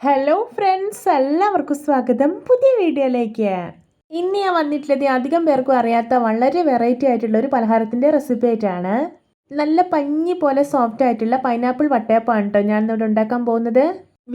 Hello friends എല്ലാവർക്കും സ്വാഗതം. പുതിയ വീഡിയോയിലേക്ക്. ഇന്ന് ഞാൻ വന്നിട്ടുള്ളത് അധികം പേർക്കും അറിയാത്ത വളരെ വെറൈറ്റി ആയിട്ടുള്ള ഒരു പലഹാരത്തിന്റെ റെസിപ്പി ആയിട്ടാണ്. നല്ല പഞ്ഞി പോലെ സോഫ്റ്റ് ആയിട്ടുള്ള പൈനാപ്പിൾ വട്ടയപ്പാണ് കേട്ടോ ഞാൻ ഇന്നിവിടെ ഉണ്ടാക്കാൻ പോകുന്നത്.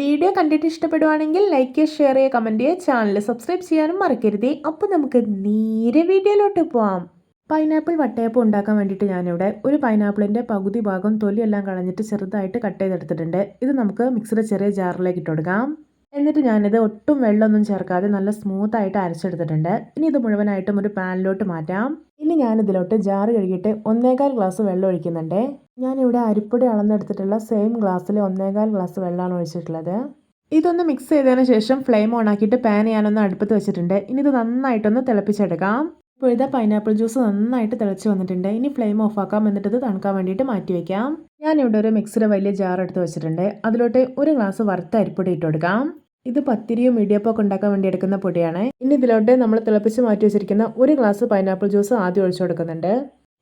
വീഡിയോ കണ്ടിട്ട് ഇഷ്ടപ്പെടുവാണെങ്കിൽ ലൈക്ക് ചെയ്യുക ഷെയർ ചെയ്യുക കമന്റ് ചെയ്യുക ചാനൽ സബ്സ്ക്രൈബ് ചെയ്യാനും മറക്കരുത്. അപ്പോൾ നമുക്ക് നേരെ വീഡിയോയിലോട്ട് പോവാം. പൈനാപ്പിൾ വട്ടയപ്പം ഉണ്ടാക്കാൻ വേണ്ടിയിട്ട് ഞാനിവിടെ ഒരു പൈനാപ്പിളിന്റെ പകുതി ഭാഗം തൊലിയെല്ലാം കളഞ്ഞിട്ട് ചെറുതായിട്ട് കട്ട് ചെയ്തെടുത്തിട്ടുണ്ട്. ഇത് നമുക്ക് മിക്സിയുടെ ചെറിയ ജാറിലേക്ക് ഇട്ട് കൊടുക്കാം. എന്നിട്ട് ഞാനിത് ഒട്ടും വെള്ളമൊന്നും ചേർക്കാതെ നല്ല സ്മൂത്തായിട്ട് അരച്ചെടുത്തിട്ടുണ്ട്. ഇനി ഇത് മുഴുവനായിട്ടും ഒരു പാനിലോട്ട് മാറ്റാം. ഇനി ഞാനിതിലോട്ട് ജാറ് കഴുകിയിട്ട് ഒന്നേകാൽ ഗ്ലാസ് വെള്ളം ഒഴിക്കുന്നുണ്ട്. ഞാനിവിടെ അരിപ്പൊടി അളന്നെടുത്തിട്ടുള്ള സെയിം ഗ്ലാസ്സിൽ ഒന്നേകാൽ ഗ്ലാസ് വെള്ളമാണ് ഒഴിച്ചിട്ടുള്ളത്. ഇതൊന്ന് മിക്സ് ചെയ്തതിന് ശേഷം ഫ്ലെയിം ഓൺ ആക്കിയിട്ട് പാൻ ഞാനൊന്ന് അടുപ്പത്ത് വെച്ചിട്ടുണ്ട്. ഇനി ഇത് നന്നായിട്ടൊന്ന് തിളപ്പിച്ചെടുക്കാം. ഇപ്പോൾ ഇതാ പൈനാപ്പിൾ ജ്യൂസ് നന്നായിട്ട് തിളച്ച് വന്നിട്ടുണ്ട്. ഇനി ഫ്ലെയിം ഓഫ് ആക്കാം. എന്നിട്ട് ഇത് തണുക്കാൻ വേണ്ടിയിട്ട് മാറ്റി വയ്ക്കാം ഞാനിവിടെ ഒരു മിക്സിയുടെ വലിയ ജാർ എടുത്ത് വെച്ചിട്ടുണ്ട്. അതിലോട്ട് ഒരു ഗ്ലാസ് വറുത്ത അരിപ്പൊടി ഇട്ട് കൊടുക്കാം. ഇത് പത്തിരിയും മീഡിയപ്പൊക്കെ ഉണ്ടാക്കാൻ വേണ്ടി എടുക്കുന്ന പൊടിയാണ്. ഇനി ഇതിലോട്ട് നമ്മൾ തിളപ്പിച്ച് മാറ്റി വെച്ചിരിക്കുന്ന ഒരു ഗ്ലാസ് പൈനാപ്പിൾ ജ്യൂസ് ആദ്യം ഒഴിച്ചു കൊടുക്കുന്നുണ്ട്.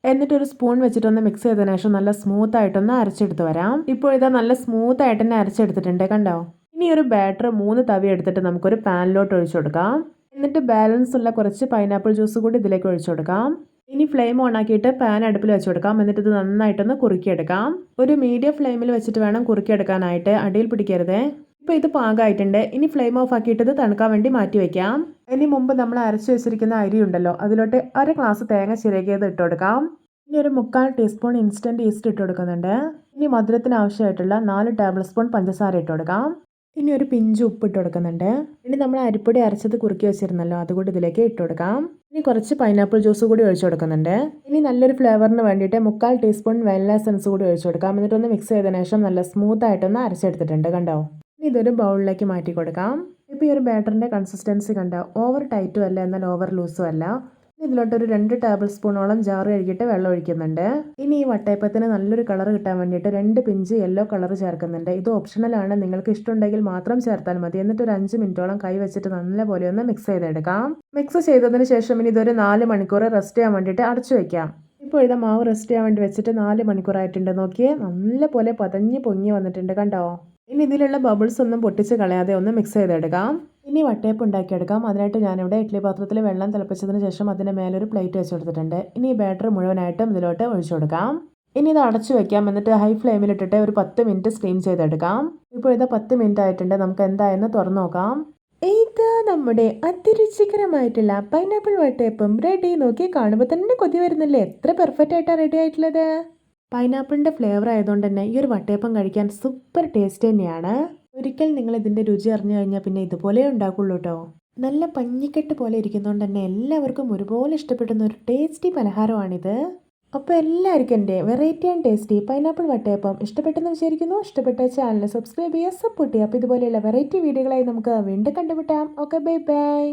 എന്നിട്ട് ഒരു സ്പൂൺ വെച്ചിട്ടൊന്ന് മിക്സ് ചെയ്തതിനു ശേഷം നല്ല സ്മൂത്ത് ആയിട്ടൊന്ന് അരച്ചെടുത്ത് വരാം. ഇപ്പോൾ ഇതാ നല്ല സ്മൂത്ത് ആയിട്ട് തന്നെ അരച്ചെടുത്തിട്ടുണ്ട്. കണ്ടോ? ഇനി ഒരു ബാറ്റർ മൂന്ന് തവി എടുത്തിട്ട് നമുക്കൊരു പാനിലോട്ട് ഒഴിച്ചു കൊടുക്കാം. എന്നിട്ട് ബാലൻസ് ഉള്ള കുറച്ച് പൈനാപ്പിൾ ജ്യൂസ് കൂടി ഇതിലേക്ക് ഒഴിച്ചു കൊടുക്കാം. ഇനി ഫ്ലെയിം ഓൺ ആക്കിയിട്ട് പാൻ അടുപ്പിൽ വെച്ച് കൊടുക്കാം. എന്നിട്ട് ഇത് നന്നായിട്ടൊന്ന് കുറുക്കിയെടുക്കാം. ഒരു മീഡിയം ഫ്ലെയിമിൽ വെച്ചിട്ട് വേണം കുറുക്കിയെടുക്കാനായിട്ട്. അടിയിൽ പിടിക്കരുത്. ഇപ്പോൾ ഇത് പാകമായിട്ടുണ്ട് ഇനി ഫ്ലെയിം ഓഫ് ആക്കിയിട്ട് ഇത് തണുക്കാൻ വേണ്ടി മാറ്റി വെക്കാം. ഇനി മുമ്പ് നമ്മൾ അരച്ച് വെച്ചിരിക്കുന്ന അരി ഉണ്ടല്ലോ അതിലോട്ട് അര ഗ്ലാസ് തേങ്ങ ചിരകിയത് ഇട്ട് കൊടുക്കാം. ഇനി ഒരു മുക്കാൽ ടീസ്പൂൺ ഇൻസ്റ്റന്റ് ഈസ്റ്റ് ഇട്ട് കൊടുക്കുന്നുണ്ട്. ഇനി മധുരത്തിന് ആവശ്യമായിട്ടുള്ള നാല് ടേബിൾ സ്പൂൺ പഞ്ചസാര ഇട്ട് കൊടുക്കാം. ഇനി ഒരു പിഞ്ച് ഉപ്പ് ഇട്ട് കൊടുക്കുന്നുണ്ട്. ഇനി നമ്മൾ അരിപ്പൊടി അരച്ചത് കുറുക്കി വെച്ചിരുന്നല്ലോ അതുകൂടി ഇതിലേക്ക് ഇട്ട് കൊടുക്കാം. ഇനി കുറച്ച് പൈനാപ്പിൾ ജ്യൂസ് കൂടി ഒഴിച്ചു കൊടുക്കുന്നുണ്ട്. ഇനി നല്ലൊരു ഫ്ലേവറിന് വേണ്ടിയിട്ട് മുക്കാൽ ടീസ്പൂൺ വെല്ല എസൻസ് കൂടി ഒഴിച്ചു കൊടുക്കാം. എന്നിട്ട് ഒന്ന് മിക്സ് ചെയ്തതിനു ശേഷം നല്ല സ്മൂത്ത് ആയിട്ടൊന്ന് അരച്ചെടുത്തിട്ടുണ്ട് കണ്ടോ? ഇനി ഇതൊരു ബൗളിലേക്ക് മാറ്റി കൊടുക്കാം. ഇപ്പോൾ ഈ ഒരു ബാറ്ററിന്റെ കൺസിസ്റ്റൻസി കണ്ടോ? ഓവർ ടൈറ്റും അല്ല എന്നാൽ ഓവർ ലൂസും അല്ല. ഇതിലോട്ട് ഒരു രണ്ട് ടേബിൾ സ്പൂണോളം ജാറ് കഴുകിയിട്ട് വെള്ളം ഒഴിക്കുന്നുണ്ട്. ഇനി ഈ വട്ടയപ്പത്തിന് നല്ലൊരു കളർ കിട്ടാൻ വേണ്ടിയിട്ട് രണ്ട് പിഞ്ച് യെല്ലോ കളർ ചേർക്കുന്നുണ്ട്. ഇത് ഓപ്ഷണലാണ് നിങ്ങൾക്ക് ഇഷ്ടമുണ്ടെങ്കിൽ മാത്രം ചേർത്താൽ മതി. എന്നിട്ട് ഒരു അഞ്ച് മിനിറ്റോളം കൈ വെച്ചിട്ട് നല്ലപോലെ ഒന്ന് മിക്സ് ചെയ്തെടുക്കാം. മിക്സ് ചെയ്തതിന് ശേഷം ഇനി ഇതൊരു നാല് മണിക്കൂർ റെസ്റ്റ് ചെയ്യാൻ വേണ്ടിയിട്ട് അടച്ചു വെക്കാം. ഇപ്പോൾ ഇത് മാവ് റെസ്റ്റ് ചെയ്യാൻ വേണ്ടി വെച്ചിട്ട് നാല് മണിക്കൂറായിട്ടുണ്ട് നോക്കിയേ നല്ലപോലെ പതഞ്ഞ് പൊങ്ങി വന്നിട്ടുണ്ട് കണ്ടോ? ഇനി ഇതിലുള്ള ബബിൾസ് ഒന്നും പൊട്ടിച്ച് കളയാതെ ഒന്ന് മിക്സ് ചെയ്തെടുക്കാം. ഇനി വട്ടയപ്പ് ഉണ്ടാക്കിയെടുക്കാം. അതിനായിട്ട് ഞാനിവിടെ ഇഡ്ഡലി പാത്രത്തിൽ വെള്ളം തിളപ്പിച്ചതിന് ശേഷം അതിന്റെ മേലൊരു പ്ലേറ്റ് വെച്ച് കൊടുത്തിട്ടുണ്ട് ഇനി ഈ ബാറ്റർ മുഴുവനായിട്ടും ഇതിലോട്ട് ഒഴിച്ചു കൊടുക്കാം. ഇനി ഇത് അടച്ചു വെക്കാം. എന്നിട്ട് ഹൈ ഫ്ലെയിമിലിട്ടിട്ട് ഒരു പത്ത് മിനിറ്റ് സ്റ്റീം ചെയ്തെടുക്കാം. ഇപ്പോൾ ഇത് പത്ത് മിനിറ്റ് ആയിട്ടുണ്ട്. നമുക്ക് എന്തായെന്ന് തുറന്നു നോക്കാം. ഇതാ നമ്മുടെ അതിരുചികരമായിട്ടുള്ള പൈനാപ്പിൾ വട്ടയപ്പം റെഡി നോക്കി കാണുമ്പോൾ തന്നെ കൊതി വരുന്നില്ലേ? എത്ര പെർഫെക്റ്റ് ആയിട്ടാണ് റെഡി ആയിട്ടുള്ളത്. പൈനാപ്പിളിന്റെ ഫ്ലേവർ ആയതുകൊണ്ട് തന്നെ ഈ ഒരു വട്ടയപ്പം കഴിക്കാൻ സൂപ്പർ ടേസ്റ്റ് തന്നെയാണ്. ഒരിക്കൽ നിങ്ങൾ ഇതിന്റെ രുചി അറിഞ്ഞു കഴിഞ്ഞാൽ പിന്നെ ഇതുപോലെ ഉണ്ടാക്കുള്ളൂ കേട്ടോ നല്ല പഞ്ഞിക്കെട്ട് പോലെ ഇരിക്കുന്നതുകൊണ്ട് തന്നെ എല്ലാവർക്കും ഒരുപോലെ ഇഷ്ടപ്പെടുന്ന ഒരു ടേസ്റ്റി പലഹാരമാണിത്. അപ്പോൾ എല്ലാവർക്കും എന്റെ വെറൈറ്റി ആൻഡ് ടേസ്റ്റി പൈനാപ്പിൾ വട്ടയപ്പം ഇഷ്ടപ്പെട്ടെന്ന് വിചാരിക്കുന്നു. ഇഷ്ടപ്പെട്ട ചാനൽ സബ്സ്ക്രൈബ് ചെയ്യുക സപ്പോർട്ട് ചെയ്യുക. അപ്പോൾ ഇതുപോലെയുള്ള വെറൈറ്റി വീഡിയോകളായി നമുക്ക് വീണ്ടും കണ്ടുപിട്ടാം ഓക്കെ ബൈ ബൈ.